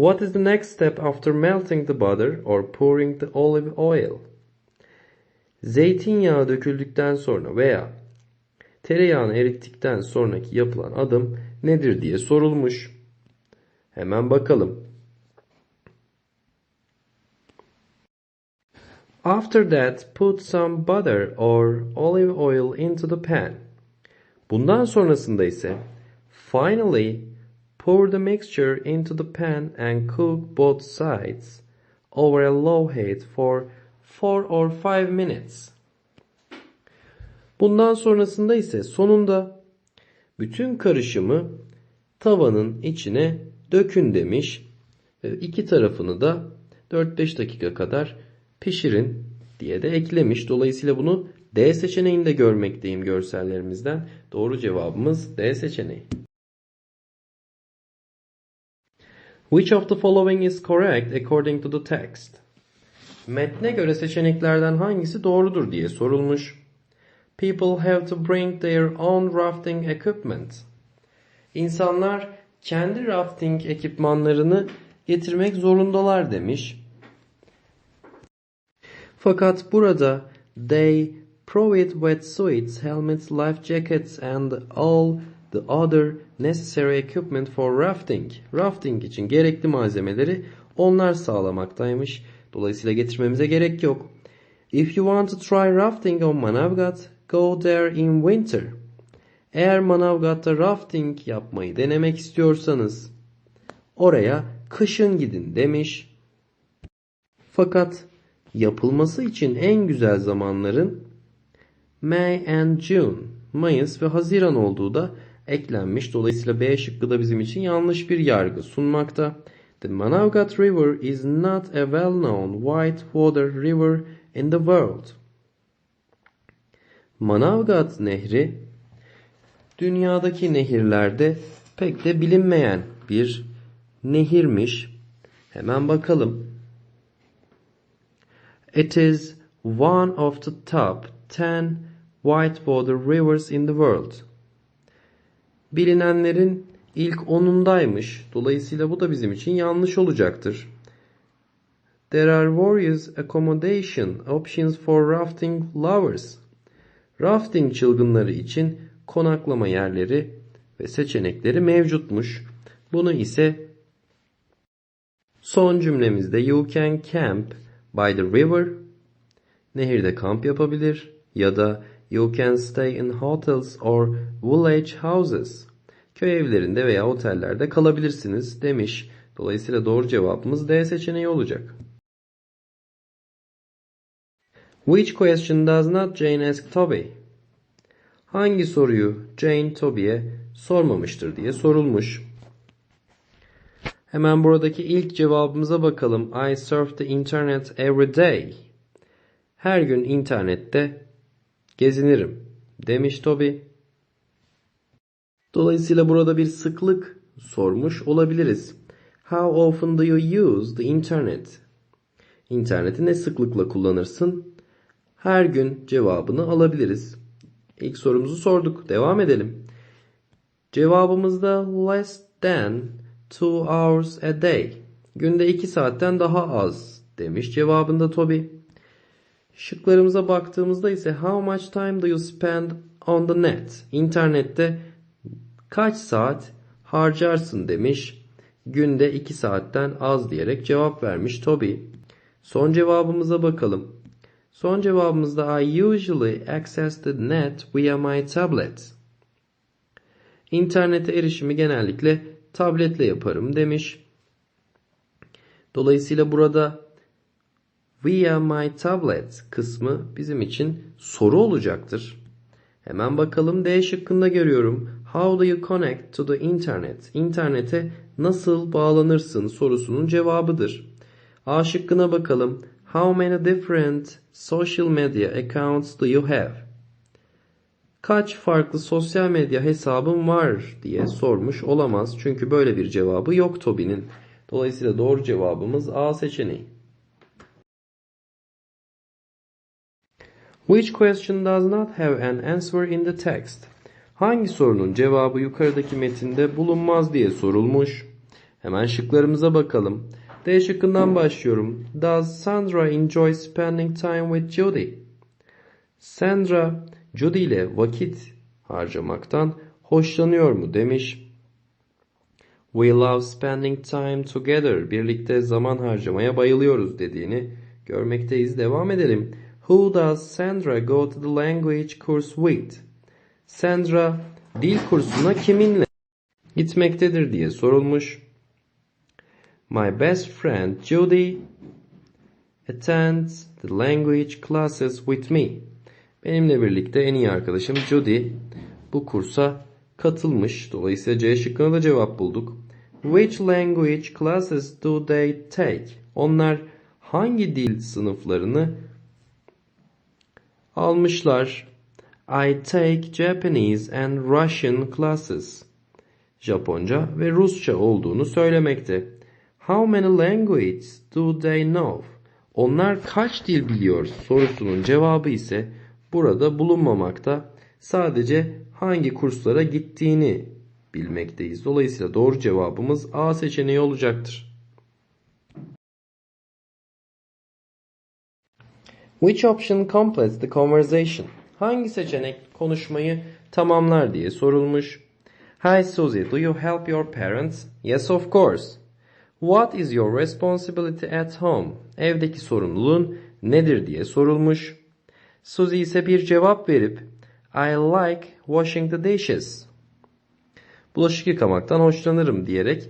What is the next step after melting the butter or pouring the olive oil? Zeytinyağı döküldükten sonra veya tereyağını erittikten sonraki yapılan adım nedir diye sorulmuş. Hemen bakalım. After that, put some butter or olive oil into the pan. Bundan sonrasında ise finally pour the mixture into the pan and cook both sides over a low heat for 4 or 5 minutes. Bundan sonrasında ise sonunda bütün karışımı tavanın içine dökün demiş. Ve iki tarafını da 4-5 dakika kadar pişirin diye de eklemiş. Dolayısıyla bunu D seçeneğinde görmekteyim görsellerimizden. Doğru cevabımız D seçeneği. Which of the following is correct according to the text? Metne göre seçeneklerden hangisi doğrudur diye sorulmuş. People have to bring their own rafting equipment. İnsanlar kendi rafting ekipmanlarını getirmek zorundalar demiş. Fakat burada they provide wetsuits, helmets, life jackets and all the other necessary equipment for rafting. Rafting için gerekli malzemeleri onlar sağlamaktaymış. Dolayısıyla getirmemize gerek yok. If you want to try rafting on Manavgat, go there in winter. Eğer Manavgat'ta rafting yapmayı denemek istiyorsanız oraya kışın gidin demiş. Fakat yapılması için en güzel zamanların May and June, Mayıs ve Haziran olduğu da eklenmiş. Dolayısıyla B şıkkı da bizim için yanlış bir yargı sunmakta. The Manavgat River is not a well-known white water river in the world. Manavgat Nehri dünyadaki nehirlerde pek de bilinmeyen bir nehirmiş. Hemen bakalım. It is one of the top 10 whitewater rivers in the world. Bilinenlerin ilk 10'undaymış. Dolayısıyla bu da bizim için yanlış olacaktır. There are various accommodation options for rafting lovers. Rafting çılgınları için konaklama yerleri ve seçenekleri mevcutmuş. Bunu ise son cümlemizde you can camp by the river nehirde kamp yapabilir ya da you can stay in hotels or village houses köy evlerinde veya otellerde kalabilirsiniz demiş. Dolayısıyla doğru cevabımız D seçeneği olacak. Which question does not Jane ask Toby? Hangi soruyu Jane Toby'ye sormamıştır diye sorulmuş. Hemen buradaki ilk cevabımıza bakalım. I surf the internet every day. Her gün internette gezinirim demiş Toby. Dolayısıyla burada bir sıklık sormuş olabiliriz. How often do you use the internet? İnterneti ne sıklıkla kullanırsın? Her gün cevabını alabiliriz. İlk sorumuzu sorduk. Devam edelim. Cevabımızda less than 2 hours a day. Günde 2 saatten daha az demiş cevabında Toby. Şıklarımıza baktığımızda ise how much time do you spend on the net? İnternette kaç saat harcarsın demiş. Günde 2 saatten az diyerek cevap vermiş Toby. Son cevabımıza bakalım. Son cevabımızda I usually access the net via my tablet. İnternete erişimi genellikle tabletle yaparım demiş. Dolayısıyla burada via my tablet kısmı bizim için soru olacaktır. Hemen bakalım D şıkkında görüyorum. How do you connect to the internet? İnternete nasıl bağlanırsın sorusunun cevabıdır. A şıkkına bakalım. How many different social media accounts do you have? Kaç farklı sosyal medya hesabın var diye sormuş olamaz. Çünkü böyle bir cevabı yok Toby'nin. Dolayısıyla doğru cevabımız A seçeneği. Which question does not have an answer in the text? Hangi sorunun cevabı yukarıdaki metinde bulunmaz diye sorulmuş. Hemen şıklarımıza bakalım. D şıkkından başlıyorum. Does Sandra enjoy spending time with Judy? Sandra, Judy ile vakit harcamaktan hoşlanıyor mu demiş. We love spending time together. Birlikte zaman harcamaya bayılıyoruz dediğini görmekteyiz. Devam edelim. Who does Sandra go to the language course with? Sandra dil kursuna kiminle gitmektedir diye sorulmuş. My best friend Judy attends the language classes with me. Benimle birlikte en iyi arkadaşım Judy bu kursa katılmış. Dolayısıyla C şıkkına da cevap bulduk. Which language classes do they take? Onlar hangi dil sınıflarını almışlar? I take Japanese and Russian classes. Japonca ve Rusça olduğunu söylemekte. How many languages do they know? Onlar kaç dil biliyor sorusunun cevabı ise burada bulunmamakta. Sadece hangi kurslara gittiğini bilmekteyiz. Dolayısıyla doğru cevabımız A seçeneği olacaktır. Which option completes the conversation? Hangi seçenek konuşmayı tamamlar diye sorulmuş. Hi Susie, do you help your parents? Yes of course. What is your responsibility at home? Evdeki sorumluluğun nedir diye sorulmuş. Susie ise bir cevap verip I like washing the dishes. Bulaşık yıkamaktan hoşlanırım diyerek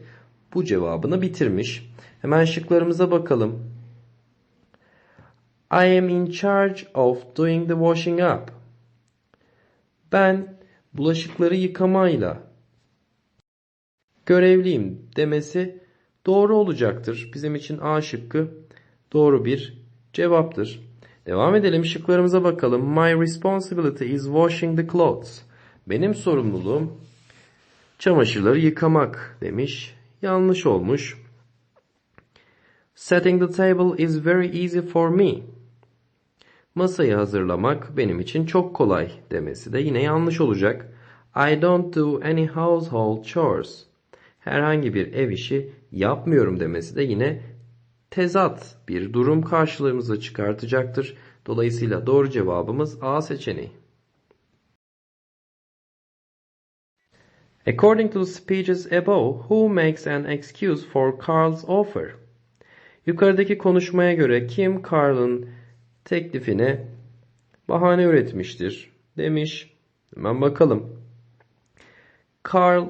bu cevabını bitirmiş. Hemen şıklarımıza bakalım. I am in charge of doing the washing up. Ben bulaşıkları yıkamayla görevliyim demesi doğru olacaktır. Bizim için A şıkkı doğru bir cevaptır. Devam edelim şıklarımıza bakalım. My responsibility is washing the clothes. Benim sorumluluğum çamaşırları yıkamak demiş. Yanlış olmuş. Setting the table is very easy for me. Masayı hazırlamak benim için çok kolay demesi de yine yanlış olacak. I don't do any household chores. Herhangi bir ev işi yapmıyorum demesi de yine tezat bir durum karşılığımıza çıkartacaktır. Dolayısıyla doğru cevabımız A seçeneği. According to the speeches above, who makes an excuse for Carl's offer? Yukarıdaki konuşmaya göre kim Carl'ın teklifine bahane üretmiştir demiş. Hemen bakalım. Carl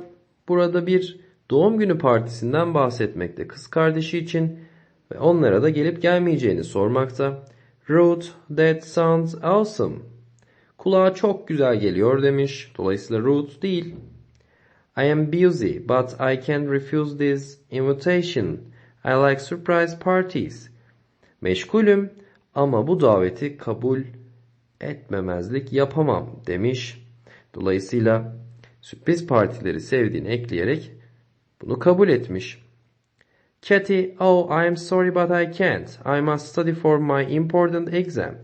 burada bir doğum günü partisinden bahsetmekte kız kardeşi için ve onlara da gelip gelmeyeceğini sormakta. Ruth, that sounds awesome. Kulağa çok güzel geliyor demiş. Dolayısıyla Ruth değil. I am busy but I can't refuse this invitation. I like surprise parties. Meşgulüm ama bu daveti kabul etmemezlik yapamam demiş. Dolayısıyla sürpriz partileri sevdiğini ekleyerek bunu kabul etmiş. Cathy, oh I'm sorry but I can't. I must study for my important exam.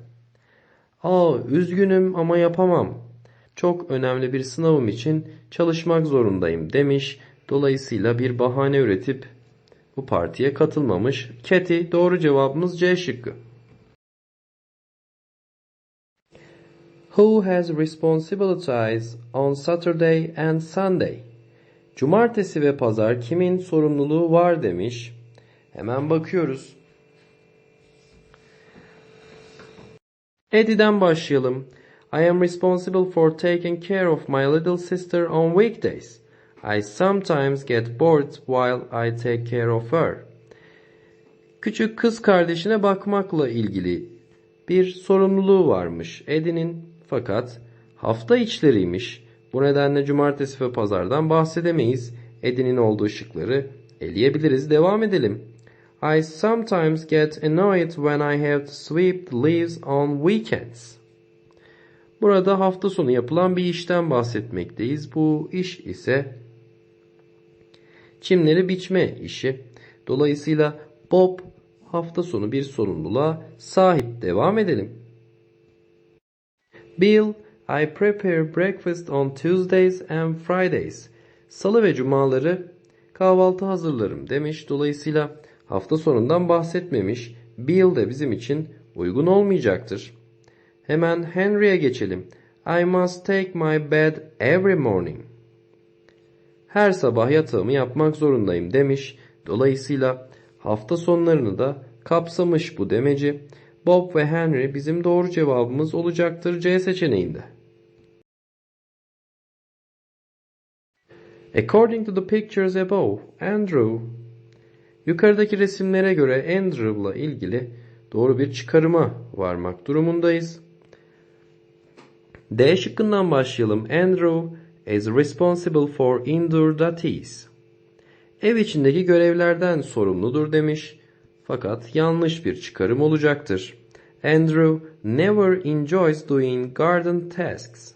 Oh üzgünüm ama yapamam. Çok önemli bir sınavım için çalışmak zorundayım demiş. Dolayısıyla bir bahane üretip bu partiye katılmamış. Cathy doğru cevabımız C şıkkı. Who has responsibilities on Saturday and Sunday? Cumartesi ve pazar kimin sorumluluğu var demiş. Hemen bakıyoruz. Eddie'den başlayalım. I am responsible for taking care of my little sister on weekdays. I sometimes get bored while I take care of her. Küçük kız kardeşine bakmakla ilgili bir sorumluluğu varmış Eddie'nin fakat hafta içleriymiş. Bu nedenle cumartesi ve pazardan bahsedemeyiz. Eddie'nin olduğu şıkları eleyebiliriz. Devam edelim. I sometimes get annoyed when I have to sweep the leaves on weekends. Burada hafta sonu yapılan bir işten bahsetmekteyiz. Bu iş ise çimleri biçme işi. Dolayısıyla Bob hafta sonu bir sorumluluğa sahip. Devam edelim. Bill, I prepare breakfast on Tuesdays and Fridays. Salı ve cumaları kahvaltı hazırlarım demiş. Dolayısıyla hafta sonundan bahsetmemiş. Bill de bizim için uygun olmayacaktır. Hemen Henry'e geçelim. I must take my bed every morning. Her sabah yatağımı yapmak zorundayım demiş. Dolayısıyla hafta sonlarını da kapsamış bu demeci. Bob ve Henry bizim doğru cevabımız olacaktır C seçeneğinde. According to the pictures above, Andrew Yukarıdaki resimlere göre Andrew'la ilgili doğru bir çıkarıma varmak durumundayız. D şıkkından başlayalım. Andrew is responsible for indoor duties. Ev içindeki görevlerden sorumludur demiş. Fakat yanlış bir çıkarım olacaktır. Andrew never enjoys doing garden tasks.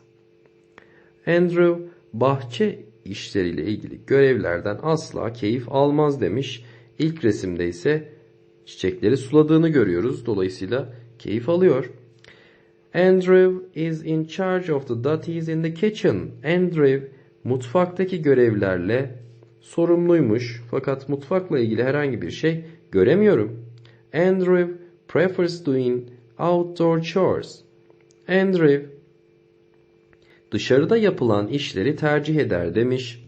Andrew bahçe işleriyle ilgili görevlerden asla keyif almaz demiş. İlk resimde ise çiçekleri suladığını görüyoruz. Dolayısıyla keyif alıyor. Andrew is in charge of the duties in the kitchen. Andrew mutfaktaki görevlerle sorumluymuş. Fakat mutfakla ilgili herhangi bir şey göremiyorum. Andrew prefers doing outdoor chores. Andrew dışarıda yapılan işleri tercih eder demiş.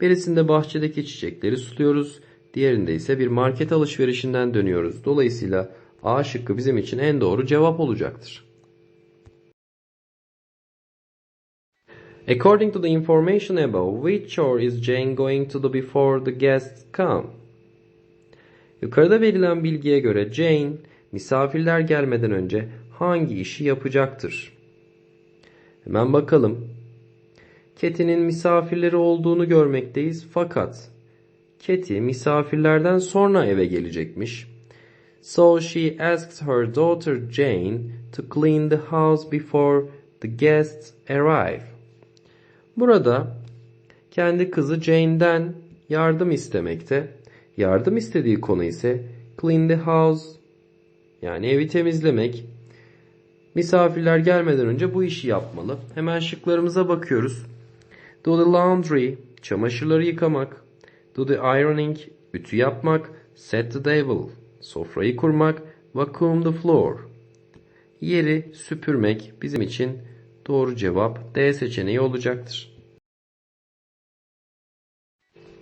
Birisinde bahçedeki çiçekleri suluyoruz. Diğerinde ise bir market alışverişinden dönüyoruz. Dolayısıyla A şıkkı bizim için en doğru cevap olacaktır. According to the information above, which chore is Jane going to do before the guests come? Yukarıda verilen bilgiye göre Jane misafirler gelmeden önce hangi işi yapacaktır? Hemen bakalım. Keti'nin misafirleri olduğunu görmekteyiz fakat Keti misafirlerden sonra eve gelecekmiş. So she asks her daughter Jane to clean the house before the guests arrive. Burada kendi kızı Jane'den yardım istemekte. Yardım istediği konu ise clean the house yani evi temizlemek. Misafirler gelmeden önce bu işi yapmalı. Hemen şıklarımıza bakıyoruz. Do the laundry, çamaşırları yıkamak. Do the ironing, ütü yapmak. Set the table, sofrayı kurmak. Vacuum the floor, yeri süpürmek bizim için doğru cevap D seçeneği olacaktır.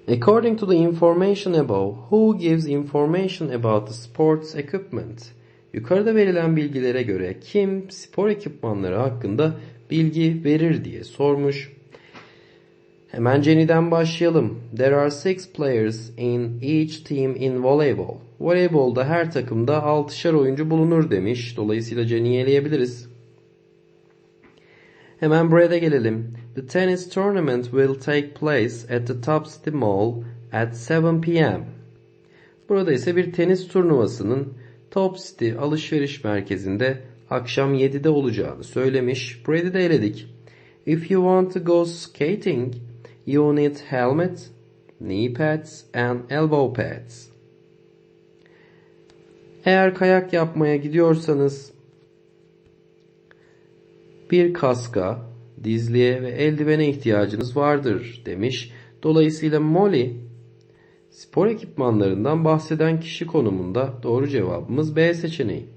According to the information above, who gives information about the sports equipment? Yukarıda verilen bilgilere göre kim spor ekipmanları hakkında bilgi verir diye sormuş. Hemen Jenny'den başlayalım. There are six players in each team in volleyball. Voleybolda her takımda 6'şar oyuncu bulunur demiş. Dolayısıyla Jenny'yi eleyebiliriz. Hemen Brad'e gelelim. The tennis tournament will take place at the Top City Mall at 7 p.m. Burada ise bir tenis turnuvasının Top City alışveriş merkezinde akşam 7'de olacağını söylemiş. Brad'i de eledik. If you want to go skating, you need helmet, knee pads and elbow pads. Eğer kayak yapmaya gidiyorsanız bir kaska, dizliğe ve eldivene ihtiyacınız vardır demiş. Dolayısıyla Molly spor ekipmanlarından bahseden kişi konumunda doğru cevabımız B seçeneği.